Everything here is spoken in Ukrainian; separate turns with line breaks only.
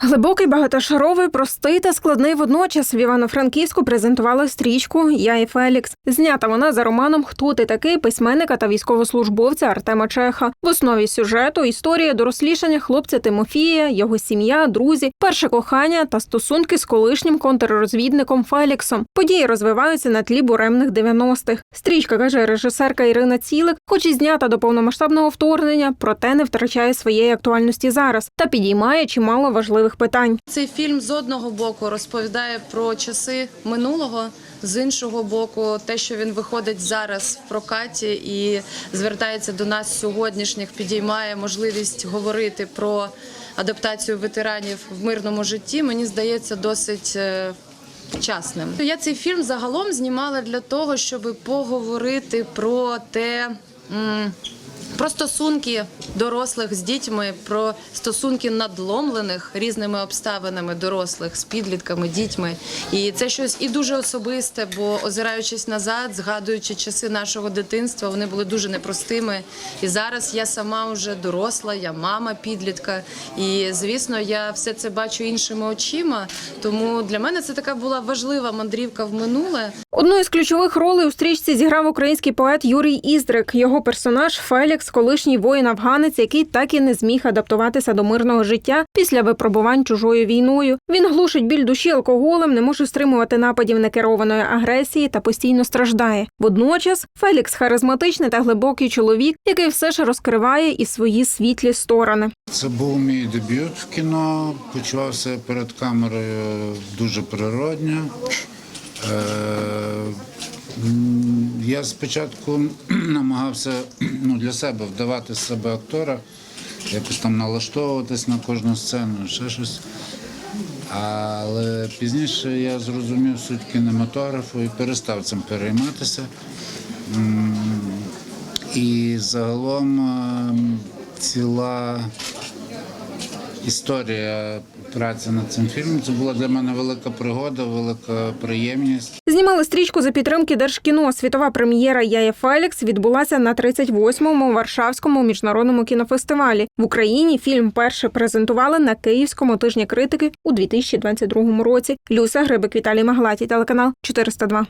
Глибокий, багатошаровий, простий та складний водночас в Івано-Франківську презентували стрічку Я і Фелікс. Знята вона за романом Хто ти такий письменника та військовослужбовця Артема Чеха. В основі сюжету історія дорослішання хлопця Тимофія, його сім'я, друзі, перше кохання та стосунки з колишнім контррозвідником Феліксом. Події розвиваються на тлі буремних 90-х. Стрічка каже режисерка Ірина Цілик, хоч і знята до повномасштабного вторгнення, проте не втрачає своєї актуальності зараз та підіймає чимало важливих питань.
Цей фільм з одного боку розповідає про часи минулого, з іншого боку, те, що він виходить зараз в прокаті і звертається до нас сьогоднішніх, підіймає можливість говорити про адаптацію ветеранів в мирному житті. Мені здається, досить. е, Вчасним я цей фільм загалом знімала для того, щоб поговорити про те, про стосунки дорослих з дітьми, про стосунки надломлених різними обставинами дорослих з підлітками, дітьми. І це щось і дуже особисте, бо озираючись назад, згадуючи часи нашого дитинства, вони були дуже непростими. І зараз я сама вже доросла, я мама підлітка. І звісно, я все це бачу іншими очима. Тому для мене це така була важлива мандрівка в минуле.
Одну із ключових ролей у стрічці зіграв український поет Юрій Іздрик. Його персонаж Фелікс, колишній воїн-афганець, який так і не зміг адаптуватися до мирного життя після випробувань чужою війною. Він глушить біль душі алкоголем, не може стримувати нападів некерованої агресії та постійно страждає. Водночас Фелікс харизматичний та глибокий чоловік, який все ж розкриває і свої світлі сторони.
Це був мій дебют в кіно. Почувався перед камерою дуже природньо. Е, Я спочатку намагався ну, для себе вдавати з себе актора, якось там налаштовуватись на кожну сцену, ще щось. Але пізніше я зрозумів суть кінематографу і перестав цим перейматися. І загалом ем, ціла історія праці над цим фільмом. Це була для мене велика пригода, велика приємність.
Знімали стрічку за підтримки Держкіно. Світова прем'єра Я Фелікс відбулася на 38-му Варшавському міжнародному кінофестивалі. В Україні фільм перше презентували на Київському тижні критики у 2022 році. Люся Грибик Віталій Маглаті, телеканал 402.